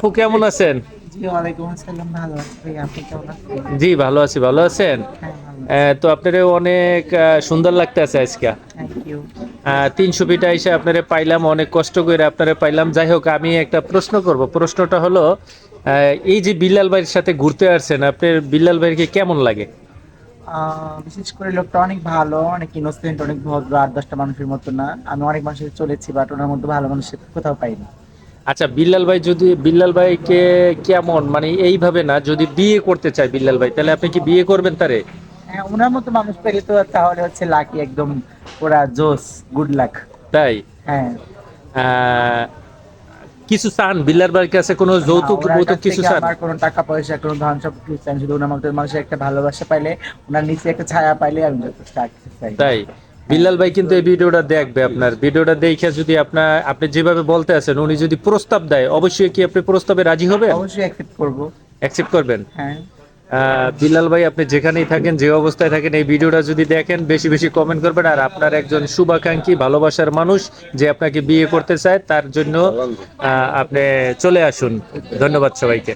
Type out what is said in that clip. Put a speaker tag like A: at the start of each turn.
A: আপু কেমন আছেন?
B: জি ভালো আছি।
A: ভালো আছেন?
B: হ্যাঁ
A: তো আপনার অনেক সুন্দর লাগতেছে আজকে। তিনশো এসে আপনারা পাইলাম অনেক কষ্ট করে আপনারা পাইলাম। যাই হোক আমি একটা প্রশ্ন করব। প্রশ্নটা হলো এই যে বিল্লাল ভাইয়ের সাথে ঘুরতে আসছেন আপনার বিল্লাল ভাইকে কেমন লাগে?
B: বিশেষ করে লোকটা অনেক ভালো অনেক ইনোসেন্ট অনেক ভদ্র আট দশটা মানুষের মতো না। আমি অনেক মানুষের চলেছি বাট ওনার মধ্যে ভালো মানুষের কোথাও পাইনি।
A: আচ্ছা বিল্লাল ভাই যদি বিল্লাল ভাইকে কেমন মানে এইভাবে না যদি বিয়ে করতে চায় বিল্লাল ভাই তাহলে আপনি কি বিয়ে করবেন তারে?
B: হ্যাঁ ওনার মতো মানুষ পেলে তো তাহলে হচ্ছে লাকি একদম পুরা জোস গুড লাক
A: তাই?
B: হ্যাঁ।
A: কিছু চান? বিল্লাল ভাইয়ের কাছে কোনো যৌতুক যৌতুক
B: কিছু
A: চান?
B: আমার কোনো টাকা পয়সা কোনো ধন সব কিছু চাই না, শুধু ওনার মতো মানুষের একটা ভালোবাসা পাইলে ওনার নিচে একটা ছায়া পাইলে আমি যথেষ্ট চাই।
A: তাই? বিল্লাল ভাই কিন্তু এই ভিডিওটা দেখবে আপনার। ভিডিওটা দেখে যদি আপনার আপনি যেভাবে বলতে আছেন উনি যদি প্রস্তাব দেয় অবশ্যই কি আপনি প্রস্তাবে রাজি হবে
B: অবশ্যই অ্যাকসেপ্ট করব।
A: অ্যাকসেপ্ট করবেন?
B: হ্যাঁ।
A: বিল্লাল ভাই আপনি যেখানেই থাকেন যে অবস্থায় থাকেন এই ভিডিওটা যদি দেখেন বেশি বেশি কমেন্ট করবেন। আর আপনার একজন শুভাকাঙ্ক্ষী ভালোবাসার মানুষ যে আপনাকে বিয়ে করতে চায় তার জন্য আহ, আপনি চলে আসুন। ধন্যবাদ সবাইকে।